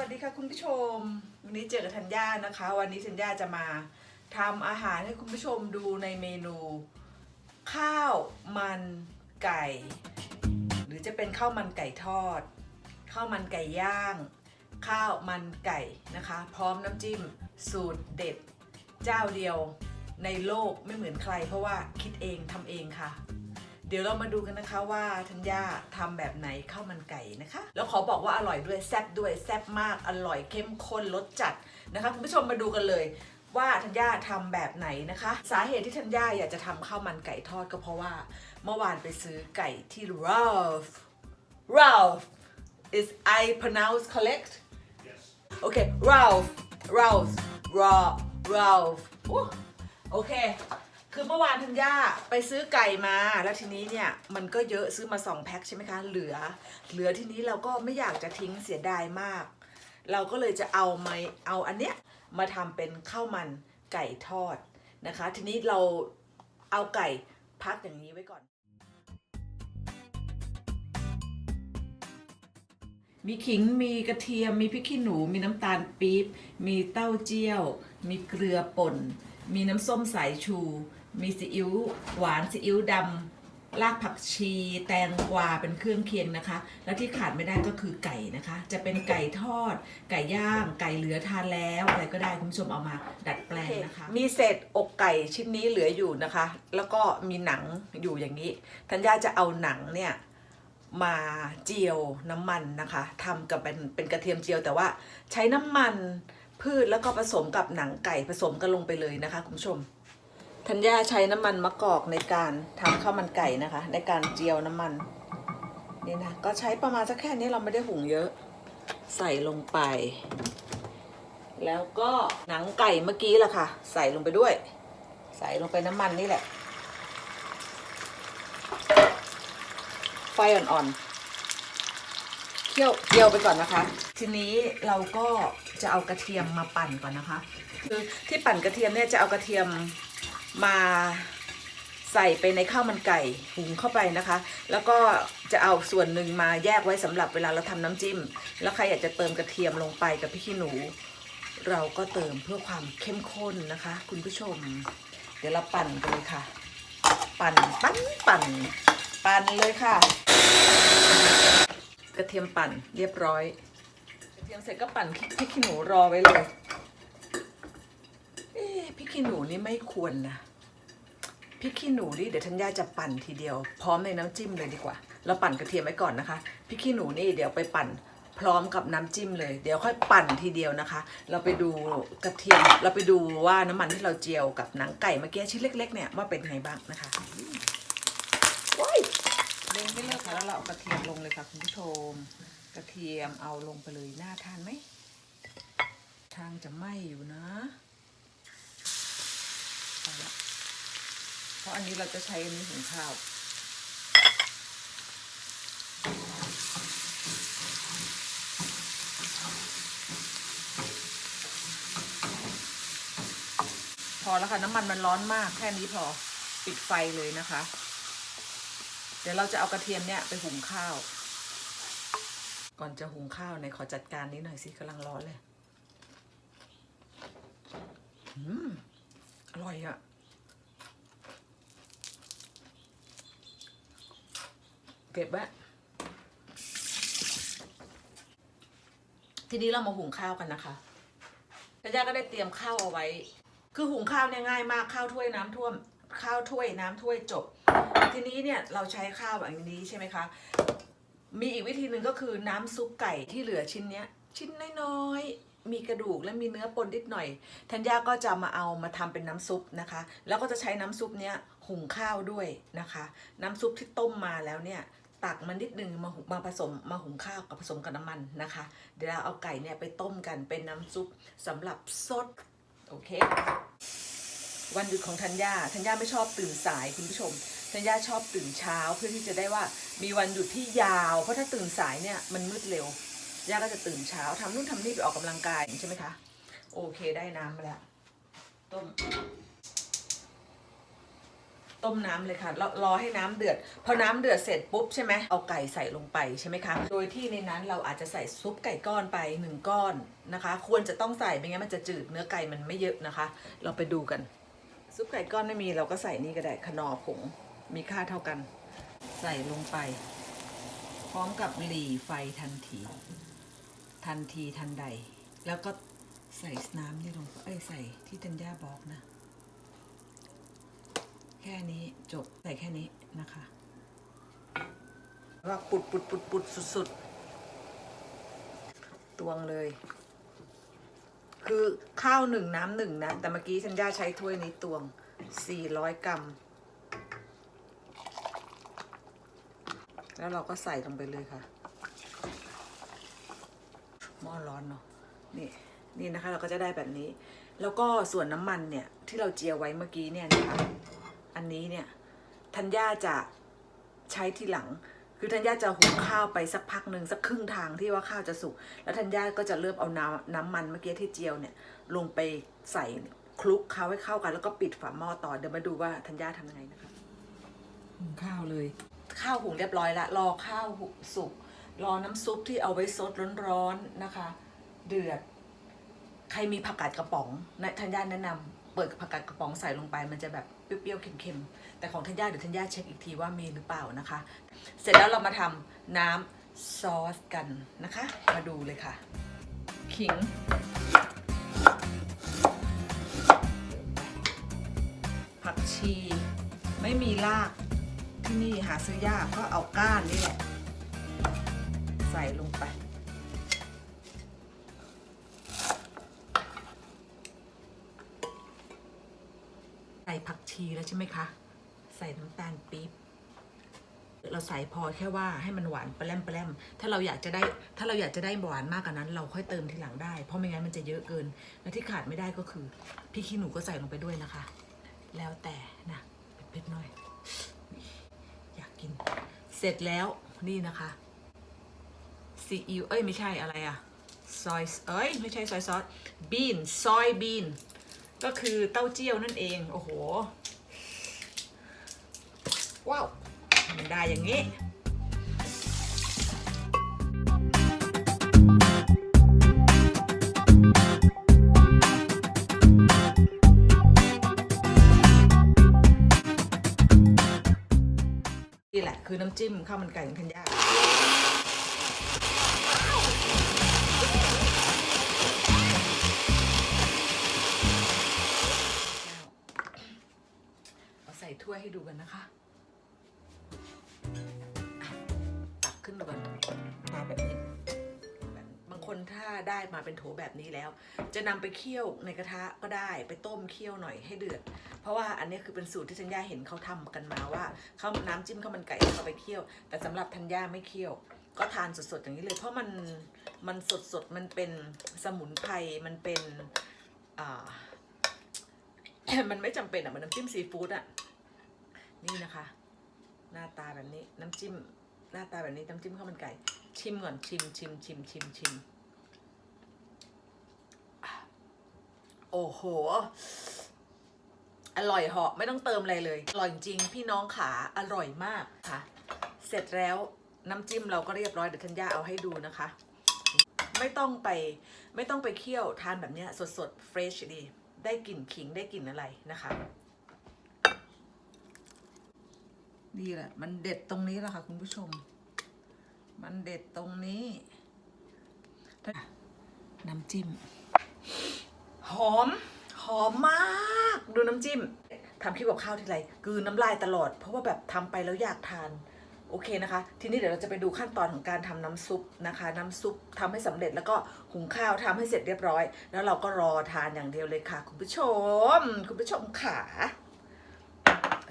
วัสดีค่ะคุณผู้ชม วันนี้เจอกับธัญญานะคะ วันนี้ธัญญาจะมาทำอาหารให้คุณผู้ชมดูในเมนู ข้าวมันไก่ หรือจะเป็นข้าวมันไก่ทอด ข้าวมันไก่ย่าง ข้าวมันไก่นะคะ พร้อมน้ำจิ้ม สูตรเด็ด เจ้าเดียวในโลกไม่เหมือนใคร เพราะว่าคิดเองทำเองค่ะ เดี๋ยวเรามาดูกันนะคะว่าธัญญาทำแบบไหนข้าวมันไก่นะคะ แล้วขอบอกว่าอร่อยด้วยแซ่บด้วยแซ่บมากอร่อยเข้มข้นรสจัดนะคะคุณผู้ชมมาดูกันเลยว่าธัญญาทำแบบไหนนะคะ สาเหตุที่ธัญญาอยากจะทำข้าวมันไก่ทอดก็เพราะว่า เมื่อวานไปซื้อไก่ที่ Ralph Ralph is I pronounce correct Yes. โอเค Ralph Ralph Ra Ralph โอ้โอเค คือเมื่อวานธัญญาไปซื้อไก่มา แล้วทีนี้เนี่ยมันก็เยอะซื้อมาสองแพ็คใช่ไหมคะ เหลือ เหลือทีนี้เราก็ไม่อยากจะทิ้งเสียดายมาก เราก็เลยจะเอามาเอาอันเนี้ยมาทำเป็นข้าวมันไก่ทอดนะคะ ทีนี้เราเอาไก่พักอย่างนี้ไว้ก่อน มีขิง มีกระเทียม มีพริกขี้หนู มีน้ำตาลปี๊บ มีเต้าเจี้ยว มีเกลือป่น มีน้ำส้มสายชู มีซีอิ๊วหวานซีอิ๊วดำรากผักชี แตงกวาเป็นเครื่องเคียงนะคะ และที่ขาดไม่ได้ก็คือไก่นะคะ จะเป็นไก่ทอด ไก่ย่าง ไก่เหลือทานแล้วอะไรก็ได้คุณผู้ชมเอามาดัดแปลงนะคะ มีเศษอกไก่ชิ้นนี้เหลืออยู่นะคะ แล้วก็มีหนังอยู่อย่างนี้ธัญญาจะเอาหนังเนี่ยมาเจียวน้ำมันนะคะทำกับเป็นเป็นกระเทียมเจียวแต่ว่าใช้น้ำมันพืชแล้วก็ผสมกับหนังไก่ผสมกันลงไปเลยนะคะคุณผู้ชม ธัญญาใช้น้ำมันมะกอกในการทำข้าวมันไก่นะคะ ในการเจียวน้ำมันนี่นะก็ใช้ประมาณสักแค่นี้เราไม่ได้หุงเยอะ ใส่ลงไป แล้วก็หนังไก่เมื่อกี้ล่ะค่ะ ใส่ลงไปด้วย ใส่ลงไปน้ำมันนี่แหละ ไฟอ่อนๆเคี่ยวเจียวไปก่อนนะคะ ทีนี้เราก็จะเอากระเทียมมาปั่นก่อนนะคะ คือที่ปั่นกระเทียมเนี่ยจะเอากระเทียม มาใส่ไปในข้าวมันไก่หุงเข้าไปนะคะ แล้วก็จะเอาส่วนหนึ่งมาแยกไว้สำหรับเวลาเราทำน้ำจิ้ม แล้วใครอยากจะเติมกระเทียมลงไปกับพริกขี้หนู เราก็เติมเพื่อความเข้มข้นนะคะ คุณผู้ชม เดี๋ยวเราปั่นกันเลยค่ะ ปั่นปั่นปั่น ปั่นเลยค่ะ กระเทียมปั่นเรียบร้อย กระเทียมเสร็จก็ปั่นพริกขี้หนูรอไว้เลยเอ๊พริกขี้หนูนี่ไม่ควรนะ ริกขี้หนูนี่เดี๋ยวธัญญาจะปั่นทีเดียว พร้อมในน้ำจิ้มเลยดีกว่า เราปั่นกระเทียมไว้ก่อนนะคะพริกขี้หนูนี่เดี๋ยวไปปั่นพร้อมกับน้ำจิ้มเลย เดี๋ยวค่อยปั่นทีเดียวนะคะ เราไปดูกระเทียม เราไปดูว่าน้ำมันที่เราเจียวกับหนังไก่เมื่อกี้ชิ้นเล็ก ๆ เนี่ยว่าเป็นไงบ้างนะคะว้ายเล็งไม่เลิกค่ะแล้วเราเอากระเทียมลงเลยค่ะคุณผู้ชม กระเทียมเอาลงไปเลยน่าทานไหมทางจะไหม้อยู่นะไปละเพ ราะอันนี้เราจะใช้อันนี้หุงข้าวพอแล้วค่ะน้ำมันมันร้อนมากแค่นี้พอปิดไฟเลยนะคะ เดี๋ยวเราจะเอากระเทียมเนี่ยไปหุงข้าว ก่อนจะหุงข้าวในยขอจัดการนี้หน่อยสิกำลังร้อนเลย อืม อร่อยอะ เก็บไว้ทีนี้เรามาหุงข้าวกันนะคะแล้วย่าก็ได้เตรียมข้าวเอาไว้ คือหุงข้าวเนี่ยง่ายมากข้าวถ้วยน้ำท่วม ข้าวถ้วยน้ำถ้วยจบ ทีนี้เนี่ยเราใช้ข้าวแบบนี้ใช่ไหมคะ มีอีกวิธีหนึ่งก็คือน้ำซุปไก่ที่เหลือชิ้นเนี้ย ชิ้นน้อยๆ มีกระดูกและมีเนื้อปนนิดหน่อยธัญญาก็จะมาเอามาทำเป็นน้ำซุปนะคะ แล้วก็จะใช้น้ำซุปเนี้ยหุงข้าวด้วยนะคะ น้ำซุปที่ต้มมาแล้วเนี่ย ตักมันนิดนึงมาหุงมาผสมมาหุงข้าวกับผสมกับน้ำมันนะคะ เดี๋ยวเราเอาไก่เนี่ยไปต้มกันเป็นน้ำซุปสำหรับซดโอเค วันหยุดของธัญญาธัญญาไม่ชอบตื่นสายคุณผู้ชมธัญญาชอบตื่นเช้าเพื่อที่จะได้ว่ามีวันหยุดที่ยาว เพราะถ้าตื่นสายเนี่ยมันมืดเร็วย่าก็จะตื่นเช้าทำนู่นทำนี่ไปออกกำลังกายใช่ไหมคะ โอเคได้น้ำมาแล้วต้ม ต้มน้ำเลยค่ะรอรอให้น้ำเดือด พอน้ำเดือดเสร็จปุ๊บใช่ไหมเอาไก่ใส่ลงไปใช่ไหมคะ โดยที่ในนั้นเราอาจจะใส่ซุปไก่ก้อนไปหนึ่งก้อนนะคะ ควรจะต้องใส่ไม่งั้นมันจะจืดเนื้อไก่มันไม่เยอะนะคะ เราไปดูกัน ซุปไก่ก้อนไม่มีเราก็ใส่นี่ก็ได้ขนอผงมีค่าเท่ากัน ใส่ลงไป พร้อมกับหลีไฟทันที ทันทีทันใด แล้วก็ใส่น้ำนี่ลงไปเอ้ยใส่ที่ธัญญาบอกนะ ค่นี้จบใส่แค่นี้นะคะว่าปุดปุดปุดปุดสุดๆ ตวงเลย คือข้าวหนึ่งน้ำหนึ่งนะ แต่เมื่อกี้ฉันย่าใช้ถ้วยนี้ตวง 400 กรัม แล้วเราก็ใส่ลงไปเลยค่ะ หม้อร้อนเนาะ นี่นี่นะคะเราก็จะได้แบบนี้ แล้วก็ส่วนน้ำมันเนี่ย ที่เราเจียวไว้เมื่อกี้เนี่ยนะคะ อันนี้เนี่ยธัญญาจะใช้ทีหลัง คือธัญญาจะหุงข้าวไปสักพักหนึ่งสักครึ่งทางที่ว่าข้าวจะสุก แล้วธัญญาก็จะเริ่มเอาน้ำน้ำมันเมื่อกี้ที่เจียวเนี่ยลงไปใส่คลุกเขาให้เข้ากัน แล้วก็ปิดฝาหม้อต่อเดี๋ยวมาดูว่าธัญญาทำยังไงนะคะหุงข้าวเลย ข้าวหุงเรียบร้อยละรอข้าวหุงสุกรอน้ำซุปที่เอาไว้ซดร้อนๆนะคะ เดือด ใครมีผักกาดกระป๋องนะธัญญาแนะนำ เปิดผักกาดกระป๋องใส่ลงไป มันจะแบบเปรี้ยวๆเค็มๆ แต่ของธัญญาเดี๋ยวธัญญาเช็คอีกทีว่ามีหรือเปล่านะคะ เสร็จแล้วเรามาทำน้ำซอสกันนะคะ มาดูเลยค่ะ ขิงผักชี ไม่มีรากที่นี่หาซื้อยากก็เอาก้านนี่แหละ ใส่ลงไป ใส่ผัก ชีแล้วใช่ไหมคะ ใส่น้ำตาลปี๊บเราใส่พอแค่ว่าให้มันหวานแปร่มแปร่มถ้าเราอยากจะได้ถ้าเราอยากจะได้หวานมากกว่านั้น เราค่อยเติมทีหลังได้ เพราะไม่งั้นมันจะเยอะเกิน และที่ขาดไม่ได้ก็คือพริกขี้หนูก็ใส่ลงไปด้วยนะคะ แล้วแต่นะเผ็ดๆหน่อย อยากกิน เสร็จแล้วนี่นะคะซีอิ๊วเอ้ยไม่ใช่อะไรอะซอยเอ้ยไม่ใช่ซอยซอสบีนซอยบีนก็คือเต้าเจี้ยวนั่นเอง โอ้โห ว้าวมันได้อย่างนี้นี่แหละคือน้ำจิ้มข้าวมันไก่ของธัญญาเอาใส่ถ้วยให้ดูกันนะคะ มาเป็นโถแบบนี้แล้ว จะนำไปเคี่ยวในกระทะก็ได้ไปต้มเคี่ยวหน่อยให้เดือด เพราะว่าอันนี้คือเป็นสูตรที่ธัญญาเห็นเขาทำกันมาว่าเขาน้ำจิ้มข้าวมันไก่เอาไปเคี่ยว แต่สำหรับธัญญาไม่เคี่ยว ก็ทานสดๆอย่างนี้เลย เพราะมันมันสดๆมันเป็นสมุนไพรมันเป็นอ่ามันไม่จำเป็นอะมันน้ำจิ้มซีฟู้ดอะนี่นะคะ หน้าตาแบบนี้น้ำจิ้ม หน้าตาแบบนี้น้ำจิ้มข้าวมันไก่ ชิมก่อนชิมชิมชิมชิมชิมอะโอ้โห อร่อยเหาะไม่ต้องเติมอะไรเลย อร่อยจริงพี่น้องขาอร่อยมากค่ะ เสร็จแล้วน้ำจิ้มเราก็เรียบร้อยเดี๋ยวธัญญาเอาให้ดูนะคะ ไม่ต้องไปไม่ต้องไปเคี่ยวทานแบบเนี้ยสดสดเฟรชดี ได้กลิ่นขิงได้กลิ่นอะไรนะคะนี่แหละ มันเด็ดตรงนี้แหละค่ะ คุณผู้ชม มันเด็ดตรงนี้ น้ำจิ้ม หอม หอมมาก ดูน้ำจิ้มทำคลิปกับข้าวทีไรกืนน้ำลายตลอด เพราะว่าแบบทำไปแล้วอยากทานโอเคนะคะ ทีนี้เดี๋ยวเราจะไปดูขั้นตอนของการทำน้ำซุปนะคะ น้ำซุปทำให้สำเร็จแล้วก็หุงข้าวทำให้เสร็จเรียบร้อย แล้วเราก็รอทานอย่างเดียวเลยค่ะ คุณผู้ชม คุณผู้ชมขา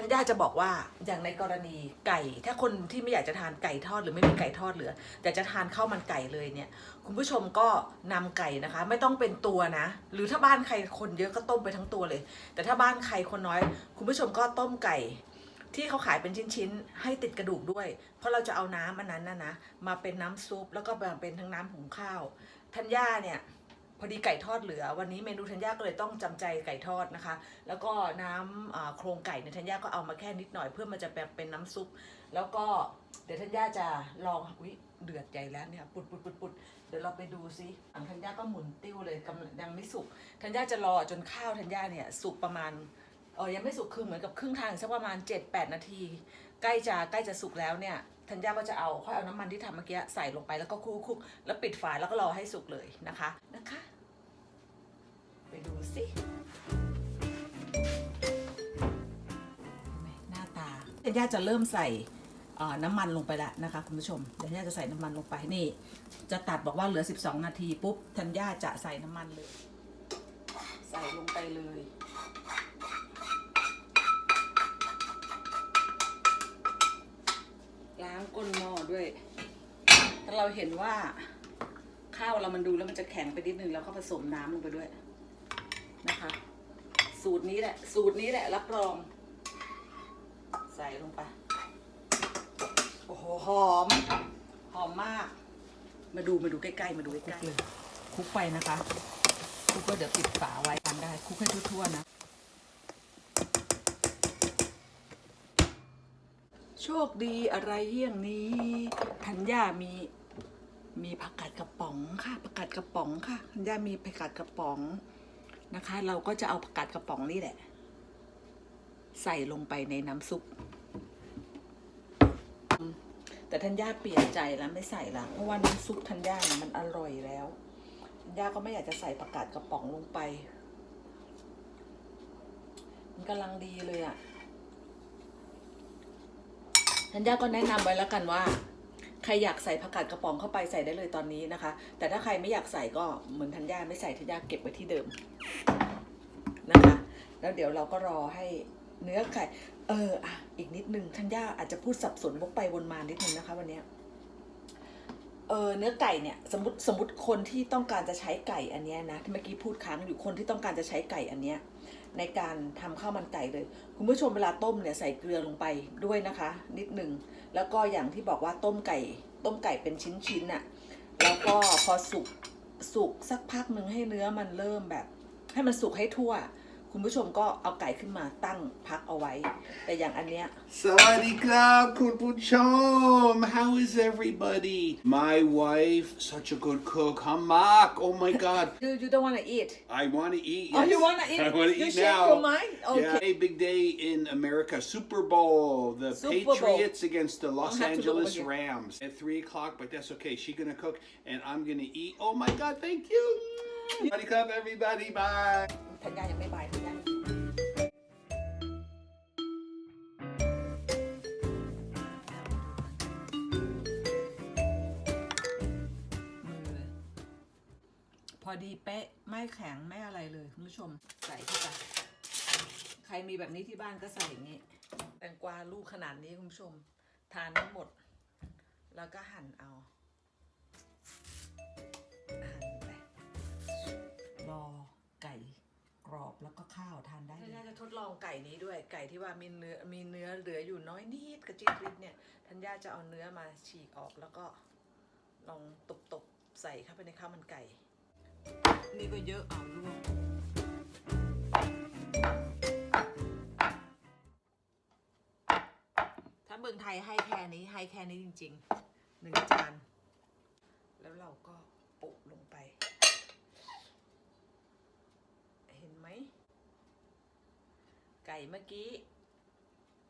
ท่านย่าจะบอกว่าอย่างในกรณีไก่ ถ้าคนที่ไม่อยากจะทานไก่ทอดหรือไม่มีไก่ทอดเหลืออยากจะทานข้าวมันไก่เลยเนี่ย คุณผู้ชมก็นำไก่นะคะ ไม่ต้องเป็นตัวนะ หรือถ้าบ้านใครคนเยอะก็ต้มไปทั้งตัวเลย แต่ถ้าบ้านใครคนน้อย คุณผู้ชมก็ต้มไก่ที่เขาขายเป็นชิ้นๆ ให้ติดกระดูกด้วย เพราะเราจะเอาน้ำอันนั้นนะนะ มาเป็นน้ำซุปแล้วก็แบ่งเป็นทั้งน้ำหุงข้าว ทัญญาเนี่ย พอดีไก่ทอดเหลือ วันนี้เมนูธัญญาก็เลยต้องจำใจไก่ทอดนะคะ แล้วก็น้ำโครงไก่เนี่ยธัญญาก็เอามาแค่นิดหน่อยเพื่อมันจะแบบเป็นน้ำซุป แล้วก็เดี๋ยวธัญญาจะลองอุ้ยเดือดใหญ่แล้วเนี่ยปุดปุดปุดปุดเดี๋ยวเราไปดูซิหลังธัญญาก็หมุนติ้วเลยกำลังยังไม่สุกธัญญาจะรอจนข้าวธัญญาเนี่ยสุกประมาณเออยังไม่สุกคือเหมือนกับครึ่งทางสักประมาณ 7-8 นาที ใกล้จะใกล้จะสุกแล้วเนี่ยธัญญาก็จะเอาค่อยเอาน้ำมันที่ทำเมื่อกี้ใส่ลงไปแล้วก็คลุกๆแล้วปิดฝาแล้วก็รอให้สุกเลยนะคะนะคะ สิหน้าตาเดนย่าจะเริ่มใส่น้ำมันลงไปแล้วนะคะคุณผู้ชมเดนย่าจะใส่น้ำมันลงไปนี่ จะตัดบอกว่าเหลือ 12 นาทีปุ๊บธัญญาจะใส่น้ำมันเลย ใส่ลงไปเลยล้างก้นหม้อด้วย ถ้าเราเห็นว่าข้าวเรามันดูแล้วมันจะแข็งไปนิดนึงแล้วก็ผสมน้ำลงไปด้วย นะคะ สูตรนี้แหละ สูตรนี้แหละ รับรอง ใส่ลงไป โอ้โห หอม หอมมาก มาดูมาดูใกล้ๆ มาดูใกล้ๆเลยคลุกไปนะคะคลุกก็เดี๋ยวปิดฝาไว้ทำได้คลุกให้ทั่วๆนะ โชคดีอะไรเยี่ยงนี้ธัญญามีมีผักกาดกระป๋องค่ะผักกาดกระป๋องค่ะธัญญามีผักกาดกระป๋อง นะคะ เราก็จะเอาผักกาดกระป๋องนี่แหละ ใส่ลงไปในน้ำซุป แต่ธัญญาเปลี่ยนใจแล้วไม่ใส่ละเพราะว่าน้ำซุปธัญญาเนี่ยมันอร่อยแล้วธัญญาก็ไม่อยากจะใส่ผักกาดกระป๋องลงไป มันกำลังดีเลยอะธัญญาก็แนะนำไว้แล้วกันว่า ใครอยากใส่ผักกาดกระป๋องเข้าไปใส่ได้เลยตอนนี้นะคะ แต่ถ้าใครไม่อยากใส่ก็เหมือนธัญญาไม่ใส่ธัญญาเก็บไว้ที่เดิมนะคะ แล้วเดี๋ยวเราก็รอให้เนื้อไก่เอออะอีกนิดนึงธัญญาอาจจะพูดสับสนวกไปวนมานิดนึงนะคะวันนี้เออเนื้อไก่เนี่ยสมมติสมมติคนที่ต้องการจะใช้ไก่อันเนี้ยนะที่เมื่อกี้พูดค้างอยู่คนที่ต้องการจะใช้ไก่อันเนี้ยในการทำข้าวมันไก่เลย คุณผู้ชมเวลาต้มเนี่ยใส่เกลือลงไปด้วยนะคะ นิดหนึ่ง แล้วก็อย่างที่บอกว่าต้มไก่ ต้มไก่เป็นชิ้นๆน่ะ แล้วก็พอสุกสุกสักพักหนึ่งให้เนื้อมันเริ่มแบบ ให้มันสุกให้ทั่ว คุณผู้ชมก็เอาไก่ขึ้นมาตั้งพักเอาไว้ แต่อย่างอันเนี้ย Sawadee krab, kunpuchom. How is everybody? My wife, such a good cook. Hamak. Oh my God. you you don't wanna eat I want to eat. oh yes. you wanna eat I want to you eat change now. your mind okay Yeah, a big day in America. Super Bowl. The Super Bowl. Patriots against the Los have to go Angeles again. Rams at three o'clock. But that's okay. She's gonna cook, and I'm gonna eat. Oh my God! Thank you. Sawadee krab, everybody. Bye. ธัญญายังไม่บายธัญญามือพอดีเป๊ะ ไม่แข็ง ไม่อะไรเลย คุณผู้ชมใส่เข้าไปใครมีแบบนี้ที่บ้านก็ใส่อย่างนี้ แตงกวาลูกขนาดนี้คุณผู้ชม ทานทั้งหมด แล้วก็หั่นเอา แล้วก็ข้าวทานได้เลยจะทดลองไก่นี้ด้วย ไก่ที่ว่ามีเนื้อมีเนื้อเหลืออยู่น้อยนิดกระจิตริดเนี่ยทัญญาจะเอาเนื้อมาฉีกออกแล้วก็ลองตบๆใส่เข้าไปในข้าวมันไก่ นี่ก็เยอะเอาลวกถ้าเมืองไทยให้แค่นี้ให้แค่นี้จริงๆหนึ่งจาน แล้วเราก็โปะลงไป เห็น ไหมไก่เมื่อกี้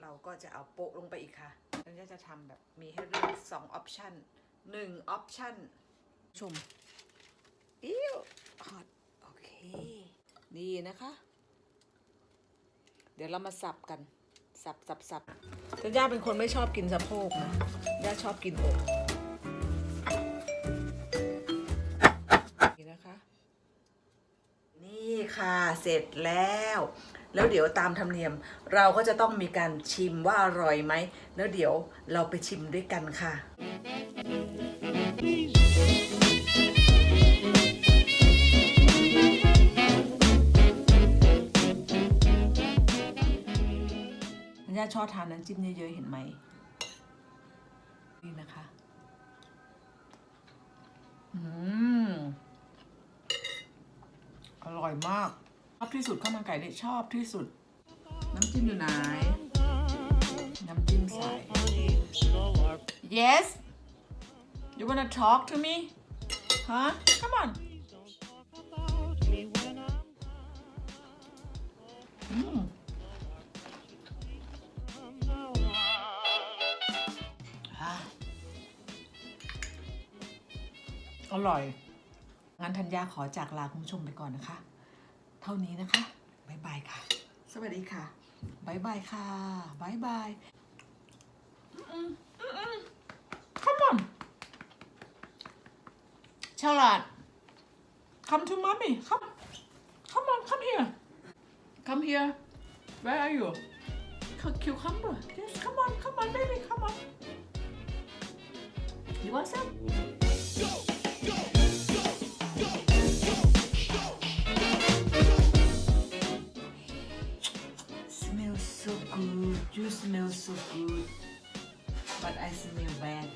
เราก็จะเอาโปะลงไปอีกค่ะแล้วก็จะทำแบบมีให้เลือกสองออปชันหนึ่งออปชันชมอิ้วฮอตโอเค นี่นะคะ เดี๋ยวเรามาสับกัน สับสับสับแต่ย่าเป็นคนไม่ชอบกินสะโพกนะย่าชอบกินอก ค่ะเสร็จแล้ว แล้วเดี๋ยวตามธรรมเนียม เราก็จะต้องมีการชิมว่าอร่อยไหม แล้วเดี๋ยวเราไปชิมด้วยกันค่ะคุณย่าชอบทานน้ำจิ้มเยอะๆเห็นไหม นี่นะคะ อืม อยมาก ชอบที่สุดข้าวมันไก่นี่ชอบที่สุด น้ำจิ้มอยู่ไหน น้ำจิ้มใส่ yes you wanna talk to me huh come on อร่อย งั้นธัญญาขอจากลาคุณผู้ชมไปก่อนนะคะ เท่านี้นะคะบ๊ายบายค่ะ สวัสดีค่ะบ๊ายบายค่ะบ๊ายบายอืมอืมอืม Come on Charlotte come to mommy come come on come here come here where are you Cu- cucumber yes come on come on baby come on you want some so good. But I smell bad